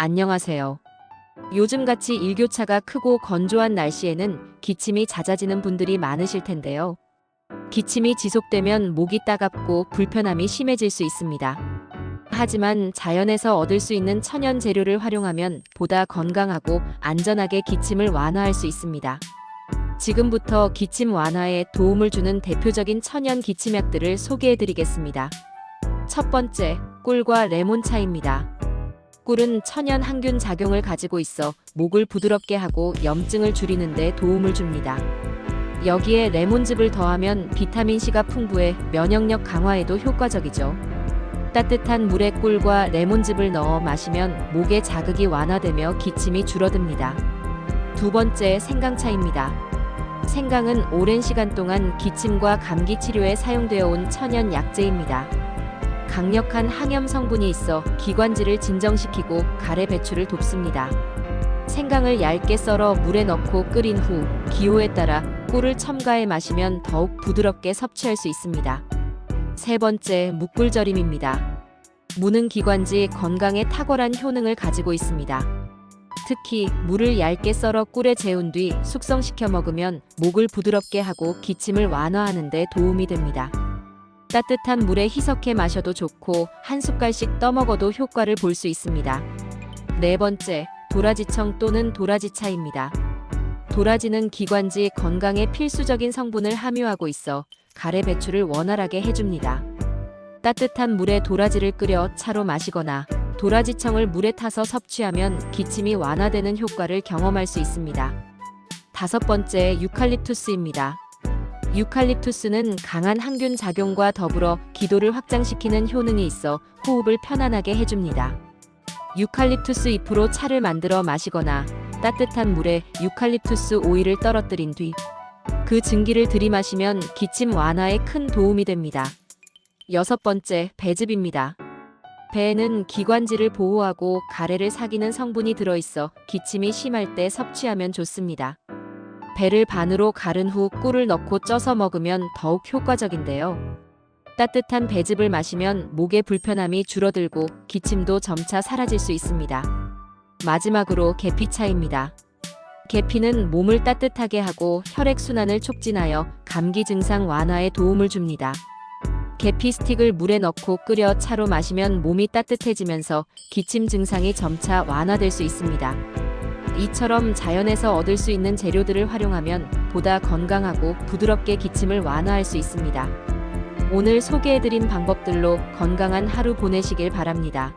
안녕하세요. 요즘같이 일교차가 크고 건조한 날씨에는 기침이 잦아지는 분들이 많으실 텐데요. 기침이 지속되면 목이 따갑고 불편함이 심해질 수 있습니다. 하지만 자연에서 얻을 수 있는 천연 재료를 활용하면 보다 건강하고 안전하게 기침을 완화할 수 있습니다. 지금부터 기침 완화에 도움을 주는 대표적인 천연 기침약들을 소개해 드리겠습니다. 첫 번째, 꿀과 레몬 차입니다. 꿀은 천연 항균 작용을 가지고 있어 목을 부드럽게 하고 염증을 줄이는 데 도움을 줍니다. 여기에 레몬즙을 더하면 비타민C가 풍부해 면역력 강화에도 효과적이죠. 따뜻한 물에 꿀과 레몬즙을 넣어 마시면 목의 자극이 완화되며 기침이 줄어듭니다. 두 번째 생강차입니다. 생강은 오랜 시간 동안 기침과 감기 치료에 사용되어 온 천연 약재입니다. 강력한 항염 성분이 있어 기관지를 진정시키고 가래 배출을 돕습니다. 생강을 얇게 썰어 물에 넣고 끓인 후 기호에 따라 꿀을 첨가해 마시면 더욱 부드럽게 섭취할 수 있습니다. 세 번째, 묵꿀절임입니다. 무는 기관지 건강에 탁월한 효능을 가지고 있습니다. 특히 물을 얇게 썰어 꿀에 재운 뒤 숙성시켜 먹으면 목을 부드럽게 하고 기침을 완화하는 데 도움이 됩니다. 따뜻한 물에 희석해 마셔도 좋고 한 숟갈씩 떠먹어도 효과를 볼 수 있습니다. 네 번째, 도라지청 또는 도라지차입니다. 도라지는 기관지 건강에 필수적인 성분을 함유하고 있어 가래 배출을 원활하게 해줍니다. 따뜻한 물에 도라지를 끓여 차로 마시거나 도라지청을 물에 타서 섭취하면 기침이 완화되는 효과를 경험할 수 있습니다. 다섯 번째, 유칼립투스입니다. 유칼립투스는 강한 항균 작용과 더불어 기도를 확장시키는 효능이 있어 호흡을 편안하게 해줍니다. 유칼립투스 잎으로 차를 만들어 마시거나 따뜻한 물에 유칼립투스 오일을 떨어뜨린 뒤 그 증기를 들이마시면 기침 완화에 큰 도움이 됩니다. 여섯 번째, 배즙입니다. 배에는 기관지를 보호하고 가래를 사귀는 성분이 들어있어 기침이 심할 때 섭취하면 좋습니다. 배를 반으로 가른 후 꿀을 넣고 쪄서 먹으면 더욱 효과적인데요. 따뜻한 배즙을 마시면 목의 불편함이 줄어들고 기침도 점차 사라질 수 있습니다. 마지막으로 계피차입니다. 계피는 몸을 따뜻하게 하고 혈액순환을 촉진하여 감기 증상 완화에 도움을 줍니다. 계피 스틱을 물에 넣고 끓여 차로 마시면 몸이 따뜻해지면서 기침 증상이 점차 완화될 수 있습니다. 이처럼 자연에서 얻을 수 있는 재료들을 활용하면 보다 건강하고 부드럽게 기침을 완화할 수 있습니다. 오늘 소개해드린 방법들로 건강한 하루 보내시길 바랍니다.